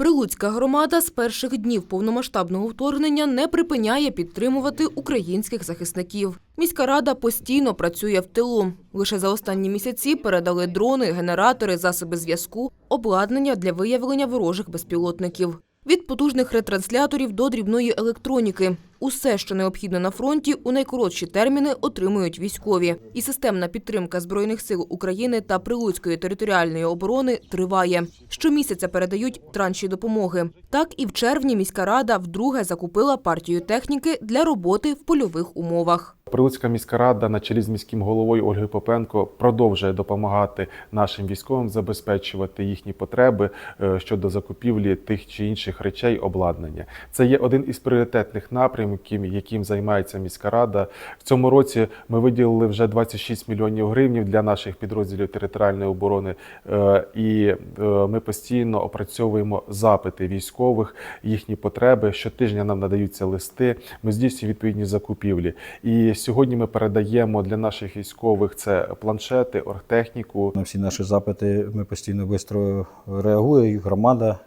Прилуцька громада з перших днів повномасштабного вторгнення не припиняє підтримувати українських захисників. Міська рада постійно працює в тилу. Лише за останні місяці передали дрони, генератори, засоби зв'язку, обладнання для виявлення ворожих безпілотників. Від потужних ретрансляторів до дрібної електроніки. Усе, що необхідно на фронті, у найкоротші терміни отримують військові. І системна підтримка Збройних сил України та Прилуцької територіальної оборони триває. Щомісяця передають транші допомоги. Так і в червні міська рада вдруге закупила партію техніки для роботи в польових умовах. Прилуцька міська рада на чолі з міським головою Ольгою Попенко продовжує допомагати нашим військовим забезпечувати їхні потреби е, щодо закупівлі тих чи інших речей обладнання. Це є один із пріоритетних напрямків, яким займається міська рада. В цьому році ми виділили вже 26 мільйонів гривень для наших підрозділів територіальної оборони, е, і е, ми постійно опрацьовуємо запити військових, їхні потреби. Щотижня нам надаються листи. Ми здійснюємо відповідні закупівлі. І сьогодні ми передаємо для наших військових це планшети, оргтехніку. На всі наші запити ми постійно швидко реагуємо, і громада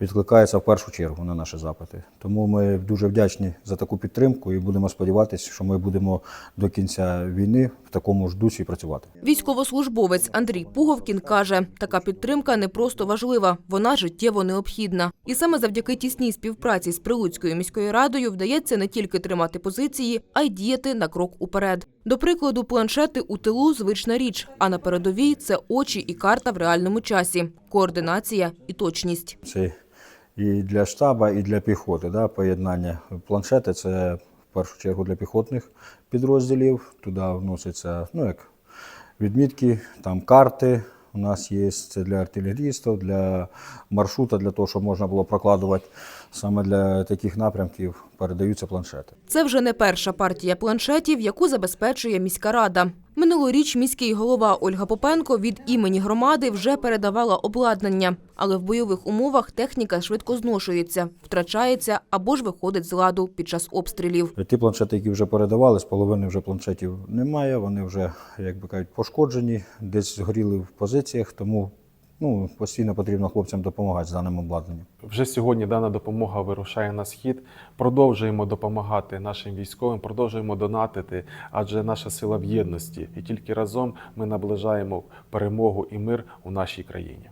відкликається в першу чергу на наші запити. Тому ми дуже вдячні за таку підтримку і будемо сподіватися, що ми будемо до кінця війни в такому ж дусі працювати. Військовослужбовець Андрій Пуговкін каже, така підтримка не просто важлива, вона життєво необхідна. І саме завдяки тісній співпраці з Прилуцькою міською радою вдається не тільки тримати позиції, а й діяти на крок уперед. До прикладу, планшети у тилу звична річ, а на передовій це очі і карта в реальному часі, координація і точність. Це і для штаба, і для піхоти. Да, поєднання планшети це в першу чергу для піхотних підрозділів. Туди вносяться ну, як відмітки, там карти. У нас є це для артилерістів, для маршрута, для того, щоб можна було прокладувати саме для таких напрямків, передаються планшети. Це вже не перша партія планшетів, яку забезпечує міська рада. Минулоріч міський голова Ольга Попенко від імені громади вже передавала обладнання, але в бойових умовах техніка швидко зношується, втрачається або ж виходить з ладу під час обстрілів. Ті планшети, які вже передавали, з половини вже планшетів немає. Вони вже, як би кажуть, пошкоджені, десь згоріли в позиціях, тому ну, постійно потрібно хлопцям допомагати з даним обладнанням. Вже сьогодні дана допомога вирушає на схід. Продовжуємо допомагати нашим військовим, продовжуємо донатити, адже наша сила в єдності, і тільки разом ми наближаємо перемогу і мир у нашій країні.